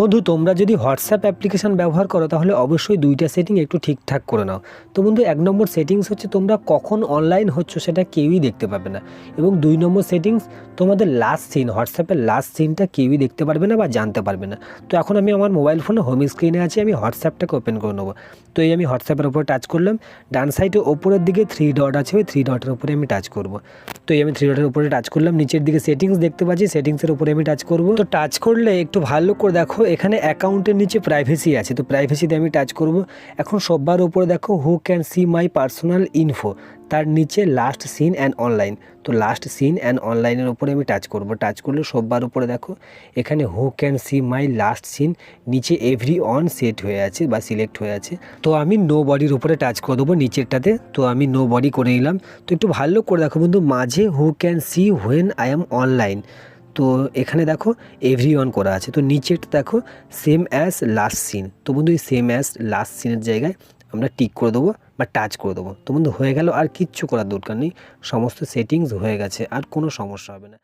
বন্ধু, তোমরা যদি হোয়াটসঅ্যাপ অ্যাপ্লিকেশন ব্যবহার করো, তাহলে অবশ্যই দুইটা সেটিং একটু ঠিকঠাক করে নাও। তো বন্ধু, এক নম্বর সেটিংস হচ্ছে তোমরা কখন অনলাইন হচ্ছ সেটা কেউই দেখতে পাবে না। এবং দুই নম্বর সেটিংস তোমাদের লাস্ট সিন হোয়াটসঅ্যাপের লাস্ট সিনটা কেউই দেখতে পারবে না বা জানতে পারবে না। তো এখন আমি আমার মোবাইল ফোনে হোম স্ক্রিনে আছি, আমি হোয়াটসঅ্যাপটাকে ওপেন করে নেব। তো এই আমি হোয়াটসঅ্যাপের উপর টাচ করলাম। ডান সাইডে ওপরের দিকে থ্রি ডট আছে, ওই থ্রি ডটের উপরে আমি টাচ করব। তো এই আমি থ্রি ডটের উপরে টাচ করলাম। নিচের দিকে সেটিংস দেখতে পাচ্ছি সেটিংসের উপরে আমি টাচ করব। তো টাচ করলে একটু ভালো করে দেখো, এখানে অ্যাকাউন্টের নিচে প্রাইভেসি আছে। তো প্রাইভেসিতে আমি টাচ করব। এখন সবার উপরে দেখো who can see my personal info তার নিচে লাস্ট সিন অ্যান্ড অনলাইন তো লাস্ট সিন অ্যান্ড অনলাইনের উপরে আমি টাচ করব। টাচ করলে সববার উপরে দেখো, এখানে who can see my last seen নিচে এভরি অন সেট হয়ে আছে বা সিলেক্ট হয়ে আছে। তো আমি নো বডির উপরে টাচ করে দেবো নিচেরটাতে। তো আমি নো বডি করে নিলাম। তো একটু ভালো করে দেখো বন্ধু, মাঝে who can see when I am online তো এখানে দেখো এভরি অন করা আছে। তো নিচেরটা দেখো সেম অ্যাজ লাস্ট সিন তো বন্ধু, এই সেম অ্যাজ লাস্ট সিনের জায়গায় আমরা টিক করে দেবো বা টাচ করে দেবো। তো বন্ধু, হয়ে গেল আর কিচ্ছু করার দরকার নেই। সমস্ত সেটিংস হয়ে গেছে, আর কোনো সমস্যা হবে না।